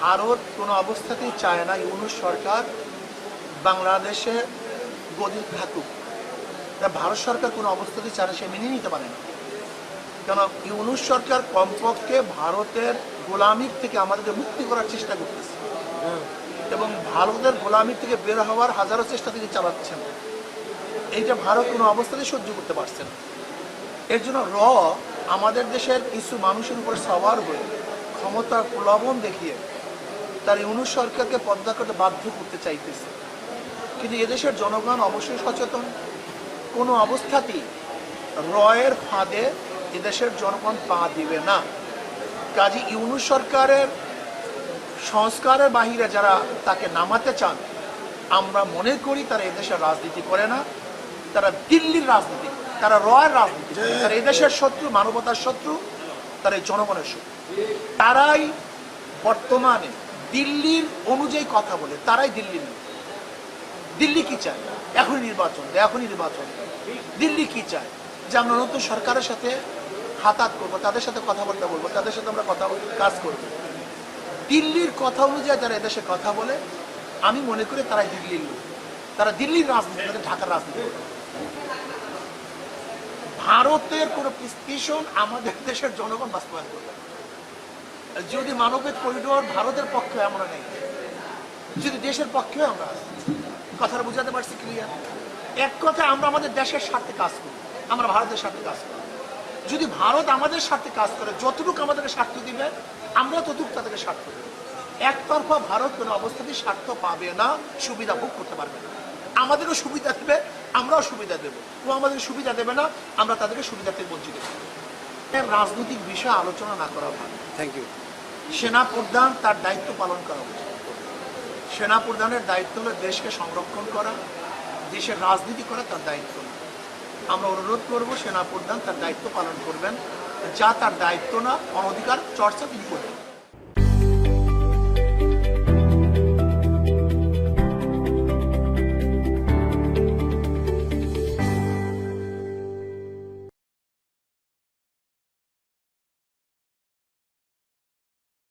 ভারত কোনো অবস্থাতেই চায় না ইউনুস সরকার বাংলাদেশে গদি থাকুক ভারত সরকার কোনো অবস্থাতেই চায় না, সে মেনে নিতে পারে না। কেন? ইউনুস সরকার কমপক্ষে ভারতের গোলামির থেকে আমাদেরকে মুক্তি করার চেষ্টা করতেছে। এবং ভারতের গোলামির থেকে বের হওয়ার হাজারো চেষ্টা তিনি চালাচ্ছেন। এইটা ভারত কোনো অবস্থাতেই সহ্য করতে পারছে না। এর জন্য র আমাদের দেশের কিছু মানুষের উপরে সবার হয়ে ক্ষমতার প্রলোভন দেখিয়ে তার ইউনুস সরকারকে পদ্মা করতে বাধ্য করতে চাইতেছে। কিন্তু এদেশের জনগণ অবশ্যই সচেতন। কোনো অবস্থাতেই রয়ের ফাঁদে এদেশের জনগণ পা দিবে না। কাজী ইউনুস সরকারের সংস্কারের বাহিরে যারা তাকে নামাতে চান, আমরা মনে করি তারা এদেশের রাজনীতি করে না। তারা দিল্লির রাজনীতি, তারা রয়ের রাজনীতি তারা এদেশের শত্রু, মানবতার শত্রু, তারা জনগণের শত্রু। তারাই বর্তমানে দিল্লির অনুযায়ী কথা বলে, তারাই দিল্লির লোক। দিল্লি কি চায়? এখনই নির্বাচন এখনই নির্বাচন। দিল্লি কি চায়? যে আমরা নতুন সরকারের সাথে হাতাত করব, তাদের সাথে কথাবার্তা বলব, তাদের সাথে আমরা কথা কাজ করব। দিল্লির কথা অনুযায়ী যারা এদেশে কথা বলে, আমি মনে করি তারাই দিল্লির লোক। তারা দিল্লির রাজনীতি, তাদের ঢাকার রাজনীতি ভারতের কোনো প্রেসক্রিপশন আমাদের দেশের জনগণ বাস্তবায়ন করবে। যদি মানবিক করিডোর ভারতের পক্ষে আমরা নেই। যদি দেশের পক্ষেও আমরা। কথাটা বুঝাতে পারছি ক্লিয়ার এক কথা আমরা আমাদের দেশের স্বার্থে কাজ করি, আমরা ভারতের স্বার্থে কাজ করি। যদি ভারত আমাদের স্বার্থে কাজ করে, যতটুকু আমাদেরকে স্বার্থ দিবে, আমরা ততটুকু তাদেরকে স্বার্থ দেবো। একতরফা ভারত কোনো অবস্থাতেই স্বার্থ পাবে না, সুবিধা ভোগ করতে পারবে না। আমাদেরও সুবিধা দেবে, আমরাও সুবিধা দেবো। ও আমাদের সুবিধা দেবে না, আমরা তাদেরকে সুবিধা থেকে বঞ্চিত করব। রাজনৈতিক বিষয় আলোচনা না করা ভালো। থ্যাংক ইউ সেনা প্রধান তার দায়িত্ব পালন করা উচিত। সেনা প্রধানের দায়িত্ব হলো দেশকে সংরক্ষণ করা দেশের রাজনীতি করা তার দায়িত্ব। না আমরা অনুরোধ করব সেনা প্রধান তার দায়িত্ব পালন করবেন যা তার দায়িত্ব না অনধিকার চর্চা তিনি করবেন।